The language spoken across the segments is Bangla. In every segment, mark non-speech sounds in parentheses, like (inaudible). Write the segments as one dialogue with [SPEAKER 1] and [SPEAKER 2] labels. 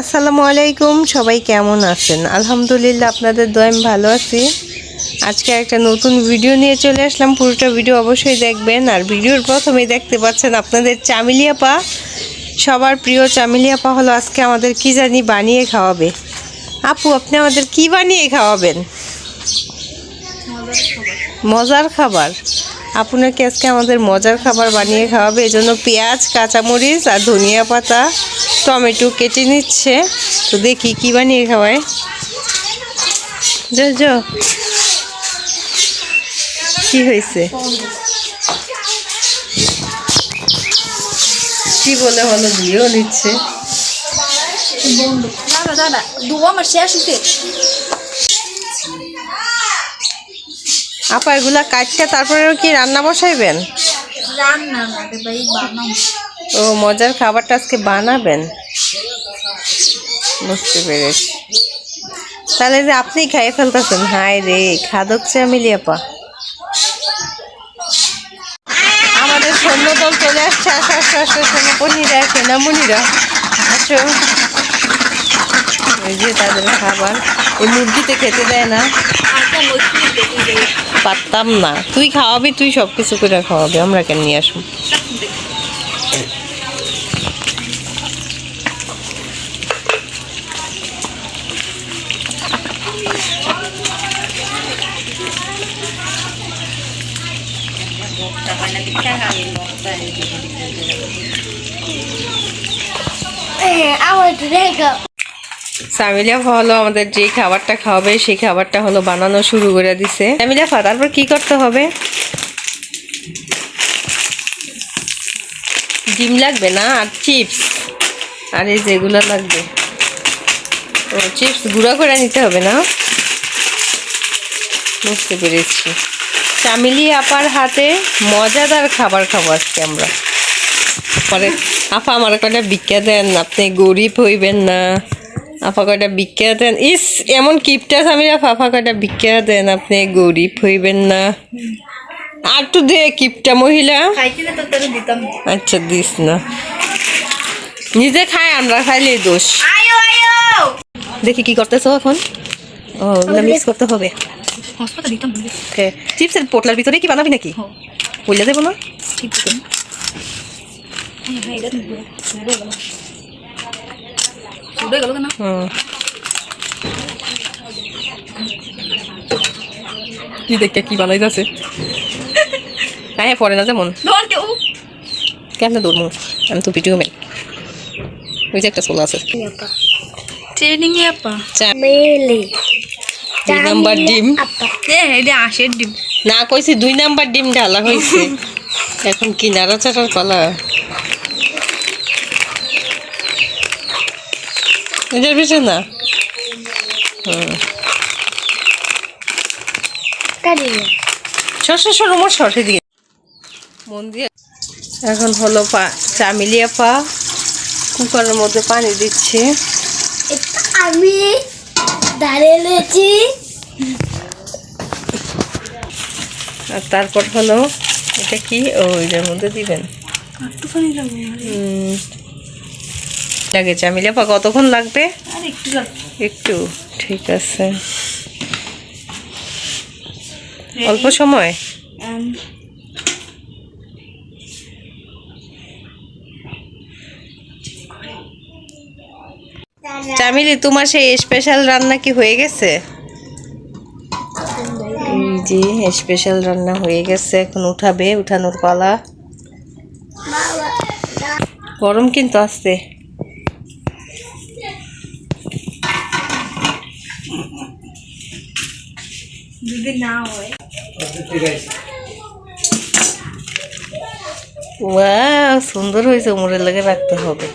[SPEAKER 1] আসসালামু আলাইকুম সবাই কেমন আছেন? আলহামদুলিল্লাহ আপনাদের দয় আমি ভালো আছি। আজকে একটা নতুন ভিডিও নিয়ে চলে আসলাম। পুরোটা ভিডিও অবশ্যই দেখবেন। আর ভিডিওর প্রথমেই দেখতে পাচ্ছেন আপনাদের চামিলিয়া পা। সবার প্রিয় চামিলিয়া পা হলো আজকে আমাদের কি জানি বানিয়ে খাওয়াবে। আপু আপনি আমাদের কি বানিয়ে খাওয়াবেন? মজার খাবার? আপনাকে আজকে আমাদের মজার খাবার বানিয়ে খাওয়াবে। এই জন্য পেঁয়াজ, কাঁচামরিচ আর ধনিয়া পাতা, টমেটো কেটে নিচ্ছে। তো দেখি কি বানিয়ে খাওয়ায়। যা কি হয়েছে? কি বলে হলো দিয়েও নিচ্ছে।
[SPEAKER 2] দাদা দাদা দুয়া আমার শেষ
[SPEAKER 1] আপা এগুলা কাটতে তারপরেও কি রান্না বসাইবেন? ও মজার খাবারটা আজকে বানাবেন। বুঝতে পেরেছি। তাহলে যে আপনি খাইয়ে ফেলতেছেন হায় রে খাদক চামিলি আপা। আমাদের সৈন্য দল চলে আসছে আসো আসো আসো সোনাপনিরা সোনামণিরা আসো। এই যে তাদের খাবার। এই মুরগিতে খেতে দেয় না। পারতাম না। তুই খাওয়াবি, তুই সব কিছু করে খাওয়াবি, আমরা কেন নিয়ে আসব?
[SPEAKER 2] আমার রেখা
[SPEAKER 1] সামিলিয়া হলো আমাদের যে খাবারটা খাওয়াবে, সেই খাবারটা হলো বানানো শুরু করে দিছে। সামিলিয়া ফা, তারপর কি করতে হবে? ডিম লাগবে না? আর চিপস। আর এই যেগুলো লাগবে। ও, চিপস গুঁড়া করে নিতে হবে না? বুঝতে পেরেছি। চামিলি আপার হাতে মজাদার খাবার খাব আজকে আমরা। পরে আপা আমার কটা ভিক্ষা দেন আপনি গরিব হইবেন না। আপা কয়টা ভিক্ষা দেন? ইস এমন কিপটা আমি আপা কটা ভিক্ষা দেন? আপনি গরিব হইবেন না। আর তো দে কিপটা মহিলা। আচ্ছা দিস না। নিজে খায় আমরা খাইলে দোষ। দেখি কি করতেছো এখন? ও মিক্স করতে হবে। চিপসের পোটলার ভিতরে কি বানাবি নাকি। বললে দেবো না?
[SPEAKER 2] ঠিক আছে এটা সুড়ে গেল সুড়ে গেল কেন
[SPEAKER 1] হুম। কি দেখে কি বানাই যাচ্ছে হ্যাঁ পরে না যেমন।
[SPEAKER 2] দোল কেউ
[SPEAKER 1] কেমনে দৌড়মু আমি তো ভিডিও মেল ওই যে একটা সোলা আছে।
[SPEAKER 2] ট্রেনিং এ আপা।
[SPEAKER 1] চা
[SPEAKER 2] মেলে।
[SPEAKER 1] দুই নাম্বার ডিম।
[SPEAKER 2] এটা আশের ডিম।
[SPEAKER 1] না কইছি দুই নাম্বার ডিম ঢালা হয়েছে (laughs) এখন কি নাড়াচাড়ার কলা এটার পিছনে না হুম সর সর সর মোর মন দিয়ে এখন হলো পা চামিলিয়া পা কুকারের মধ্যে পানি দিচ্ছে
[SPEAKER 2] আমি দাঁড়িয়ে রয়েছি
[SPEAKER 1] আর তারপর হলো এটা কি ও এটার মধ্যে দিবেন
[SPEAKER 2] একটুখানি লাগবে
[SPEAKER 1] লাগে পা কতক্ষণ লাগবে?
[SPEAKER 2] একটু
[SPEAKER 1] ঠিক আছে। অল্প সময়? চামিলি তোমার সেই স্পেশাল রান্না কি হয়ে গেছে? এই জি স্পেশাল রান্না হয়ে গেছে। এখন উঠাবে উঠানোর পালা। গরম কিন্তু আসছে।
[SPEAKER 2] যদি না হয়।
[SPEAKER 1] ওয়াও সুন্দর হয়েছে উমরের লাগে রাখতে হবে।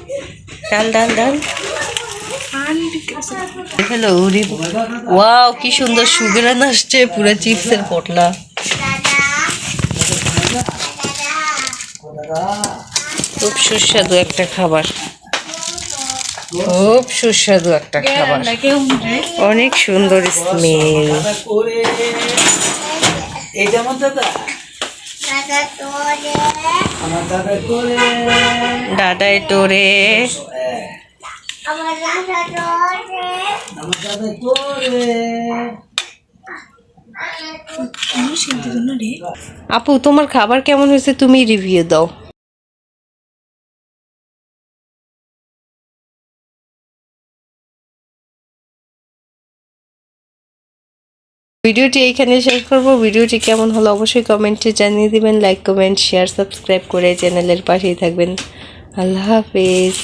[SPEAKER 1] ডাল ডাল ডাল। হ্যালো ওয়াও কি সুন্দর সুগরান আসছে পুরো চিপসের পটলা। খুব সুস্বাদু একটা খাবার। খুব সুস্বাদু একটা খাবার। অনেক সুন্দর স্মেল।
[SPEAKER 3] আমার দাদা।
[SPEAKER 1] দাদাই তোরে। আপু তোমার খাবার কেমন হয়েছে তুমি রিভিউ দাও। ভিডিওটি এইখানে শেষ করব। ভিডিওটি কেমন হলো অবশ্যই কমেন্টে জানিয়ে দিবেন লাইক কমেন্ট শেয়ার সাবস্ক্রাইব করে চ্যানেলের পাশেই থাকবেন। আল্লাহ হাফেজ।